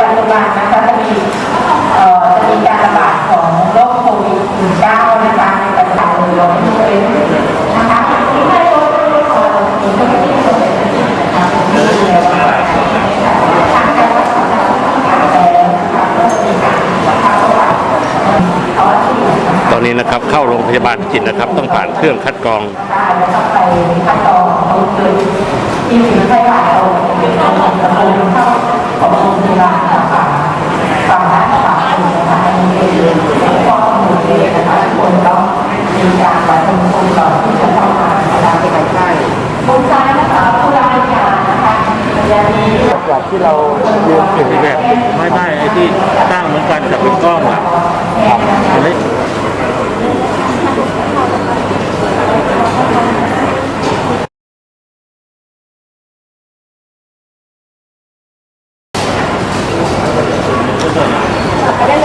ปัจจุบันนะคะจะมีเอ่อจะมีการระบาดของโรคโควิด -19 นะคะในประเทศไทยเราไม่รู้เลยนะคะที่ให้รคโรคของเรามีก็มีส่เกี่ยวทางการรักษาแล้วนะคะก็จะมีการรัการตอนนี้นะครับเข้าโรงพยาบาลจิตนะครับ ต้องผ่านเครื่องคัดกรองไปคัดกรองเขาคือที่มีไข้หวัดเราเป็นข้อมูลกระตุ้นเข้า ของโรงพยาบาลนะคะฝั่งนั้นฝั่งนี้นะคะอันนี้เป็นข้อมูลเลยนะคะทุกคนต้องมีการวัดอุณหภูมิก่อนที่จะเข้ามานะคะเป็นไข้มุมซ้ายนะคะผู้รับราชกานะคะยานีจากที่เรายืนถึงแบบไม่ไม่ไอ้ที่ตั้งเหมือนกันแต่เป็นกล้องอะ อันนี้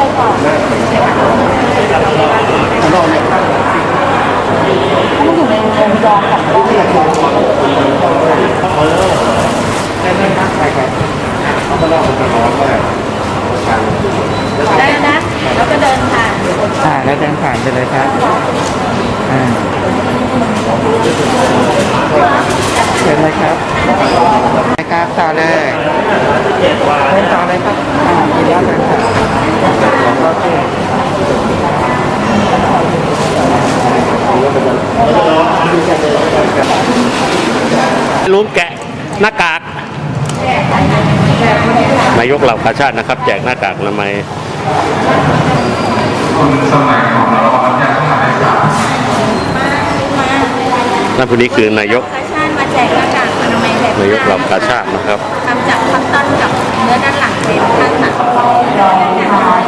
ได้แล้วนะ แล้วก็เดินผ่านอ่าแล้วเดินผ่านไปเลยครับอ่าเชิญเลยครับนะครับต่อเลยเดินต่อเลยครับอ่ากินแล้วเดินต่อโอเค ลุงแกะหน้ากากนายกเหล่ากาชาตินะครับ แจกหน้ากากอนามัยสมัยของเราครับเนี่ยต้องมาได้สามนั่นผู้นี้คือนายกกาชาติมาแจกหน้ากากอนามัยแบบนายกเหล่ากาชาตินะครับทำจากคัตตันกับเนื้อด้านหลังเป็นข้างหลังด้านในทาง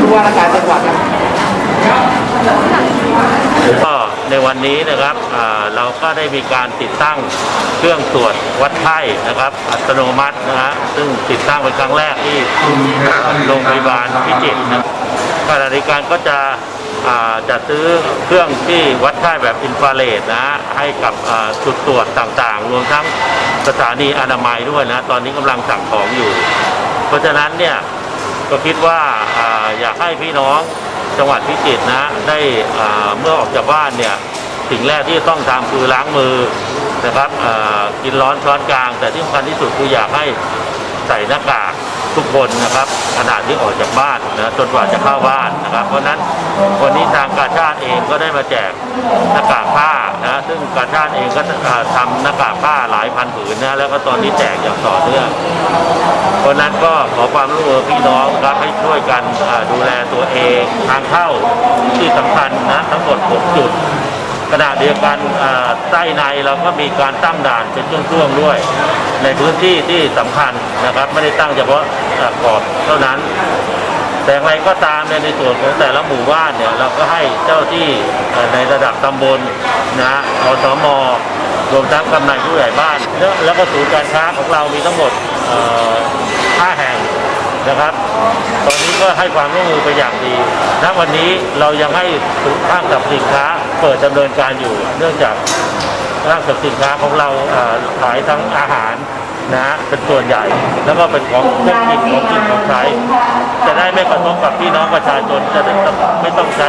ผู้ว่าราชการจังหวัดนะ ก็ใน วันนี้นะครับเราก็ได้มีการติดตั้งเครื่องตรวจวัดไข้นะครับ อัตโนมัตินะฮะซึ่งติดตั้งเป็นครั้งแรกที่โรงพยาบาลพิจิตรนะขณะเดียวกันก็จะอ่าจะซื้อเครื่องที่วัดไข้แบบอินฟราเรดนะให้กับจุดตรวจต่างๆ รวมทั้งสถานีอนามัยด้วยนะ ตอนนี้กำลังสั่งของอยู่ เพราะฉะนั้นเนี่ยก็คิดว่าอยากให้พี่น้องจังหวัดพิจิตรนะได้เมื่อออกจากบ้านเนี่ย สิ่งแรกที่ต้องทำคือล้างมือนะครับกินร้อนช้อนกลาง แต่ที่สำคัญที่สุดคืออยากให้ใส่หน้ากากทุกคนนะครับขณะที่ออกจากบ้านนะจนกว่าจะเข้าบ้านนะครับ เพราะนั้นวันนี้ทางการชาติเองก็ได้มาแจกหน้ากากผ้านะซึ่งการชาติเองก็อ่าทำหน้ากากผ้าหลายพันผืนนะแล้วก็ตอนนี้แจกอย่างต่อเนื่องเพราะนั้นก็ขอความร่วมมือพี่น้องครับให้ช่วยกันดูแลตัวเองทางเข้าที่สำคัญนะทั้งหมด 6 จุด ขณะเดียวกันใต้ในเราก็มีการตั้งด่านเป็นช่วงๆด้วย ในพื้นที่ที่สำคัญนะครับ ไม่ได้ตั้งเฉพาะกรอบเท่านั้น แต่อย่างไรก็ตามในส่วนของแต่ละหมู่บ้านเนี่ยเราก็ให้เจ้าที่ในระดับตำบลนะฮะอสมรวมทั้งกำนันผู้ใหญ่บ้าน แล้วก็ศูนย์การค้าของเรามีทั้งหมดห้าแห่งนะครับ ตอนนี้ก็ให้ความร่วมมือไปอย่างดีณวันนี้เรายังให้ศูนย์ห้างสรรพสินค้า เปิดดำเนินการอยู่ เนื่องจากห้างสรรพสินค้าของเราขายทั้งอาหารนะฮะเป็นส่วนใหญ่ แล้วก็เป็นของเครื่องกินของกินของใช้จะได้ไม่กระทบกับพี่น้องประชาชนจะได้ไม่ต้องใช้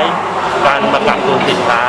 การมากักตุนสินค้า